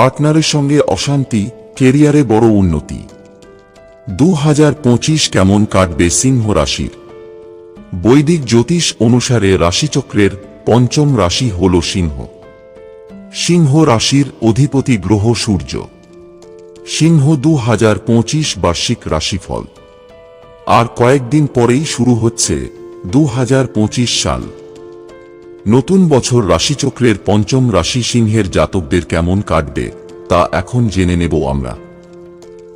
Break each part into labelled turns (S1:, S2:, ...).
S1: পার্টনারের সঙ্গে অশান্তি, কেরিয়ারে বড় উন্নতি। দু কেমন কাটবে সিংহ রাশির। বৈদিক জ্যোতিষ অনুসারে রাশিচক্রের পঞ্চম রাশি হল সিংহ। সিংহ রাশির অধিপতি গ্রহ সূর্য। সিংহ দু হাজার পঁচিশ বার্ষিক রাশিফল। আর কয়েকদিন পরেই শুরু হচ্ছে দু হাজার পঁচিশ সাল। নতুন বছর রাশিচক্রের পঞ্চম রাশি সিংহের জাতকদের কেমন কাটবে, তা এখন জেনে নেব আমরা।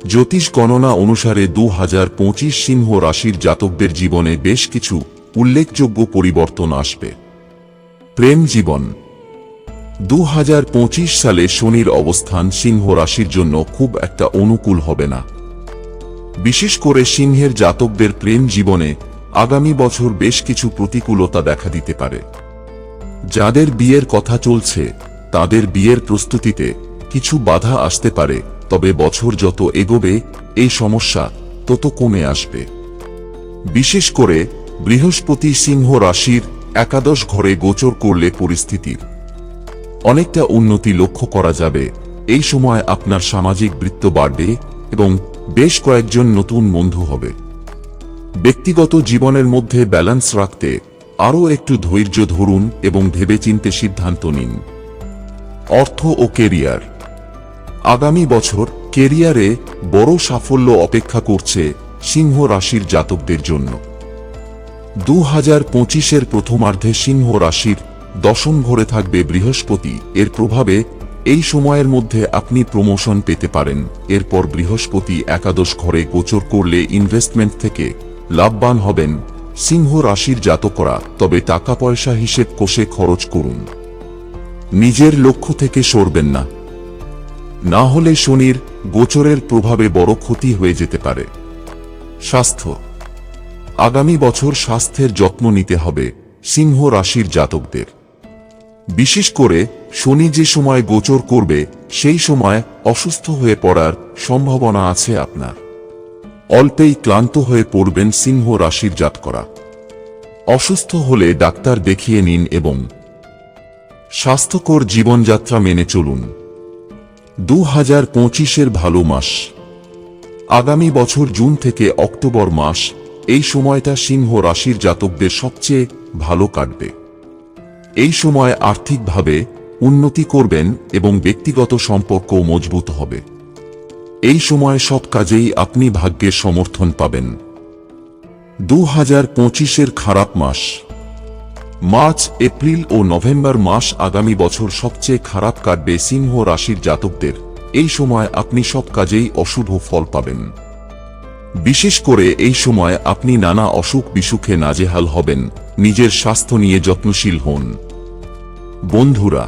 S1: জ্যোতিষ গণনা অনুসারে দু হাজার পঁচিশ সিংহ রাশির জাতকদের জীবনে বেশ কিছু উল্লেখযোগ্য পরিবর্তন আসবে। প্রেম জীবন। দু হাজার পঁচিশ সালে শনির অবস্থান সিংহ রাশির জন্য খুব একটা অনুকূল হবে না। বিশেষ করে সিংহের জাতকদের প্রেম জীবনে আগামী বছর বেশ কিছু প্রতিকূলতা দেখা দিতে পারে। যাদের বিয়ের কথা চলছে, তাদের বিয়ের প্রস্তুতিতে কিছু বাধা আসতে পারে, তবে বছর যত এগোবে, এই সমস্যা তত কমে আসবে। বিশেষ করে বৃহস্পতি সিংহ রাশির একাদশ ঘরে গোচর করলে পরিস্থিতির অনেকটা উন্নতি লক্ষ্য করা যাবে। এই সময় আপনার সামাজিক বৃত্ত বাড়বে এবং বেশ কয়েকজন নতুন বন্ধু হবে। ব্যক্তিগত জীবনের মধ্যে ব্যালেন্স রাখতে আরও একটু ধৈর্য ধরুন এবং ভেবেচিন্তে সিদ্ধান্ত নিন। অর্থ ও কেরিয়ার। আগামী বছর কেরিয়ারে বড় সাফল্য অপেক্ষা করছে সিংহ রাশির জাতকদের জন্য। দু হাজার পঁচিশের প্রথমার্ধে সিংহ রাশির দশম ঘরে থাকবে বৃহস্পতি। এর প্রভাবে এই সময়ের মধ্যে আপনি প্রমোশন পেতে পারেন। এরপর বৃহস্পতি একাদশ ঘরে গোচর করলে ইনভেস্টমেন্ট থেকে লাভবান হবেন। সিংহ রাশির জাতকরা, তবে টাকা পয়সা হিসেব কোষে খরচ করুন। নিজের লক্ষ্য থেকে সরবেন না। না হলে শনির গোচরের প্রভাবে বড় ক্ষতি হয়ে যেতে পারে। স্বাস্থ্য। আগামী বছর স্বাস্থ্যের যত্ন নিতে হবে সিংহ রাশির জাতকদের। বিশেষ করে শনি যে সময় গোচর করবে, সেই সময় অসুস্থ হয়ে পড়ার সম্ভাবনা আছে আপনার। অল্পেই ক্লান্ত হয়ে পড়বেন সিংহ রাশির জাতকরা। অসুস্থ হলে ডাক্তার দেখিয়ে নিন এবং স্বাস্থ্যকর জীবনযাত্রা মেনে চলুন। দু হাজার পঁচিশের ভালো মাস। আগামী বছর জুন থেকে অক্টোবর মাস, এই সময়টা সিংহ রাশির জাতকদের সবচেয়ে ভালো কাটবে। এই সময় আর্থিকভাবে উন্নতি করবেন এবং ব্যক্তিগত সম্পর্ক মজবুত হবে। এই সময় সব কাজেই আপনি ভাগ্যের সমর্থন পাবেন। দু হাজার পঁচিশের খারাপ মাস। মার্চ, এপ্রিল ও নভেম্বর মাস আগামী বছর সবচেয়ে খারাপ কাটবে সিংহ রাশির জাতকদের। এই সময় আপনি সব কাজেই অশুভ ফল পাবেন। বিশেষ করে এই সময় আপনি নানা অসুখ বিসুখে নাজেহাল হবেন। নিজের স্বাস্থ্য নিয়ে যত্নশীল হন। বন্ধুরা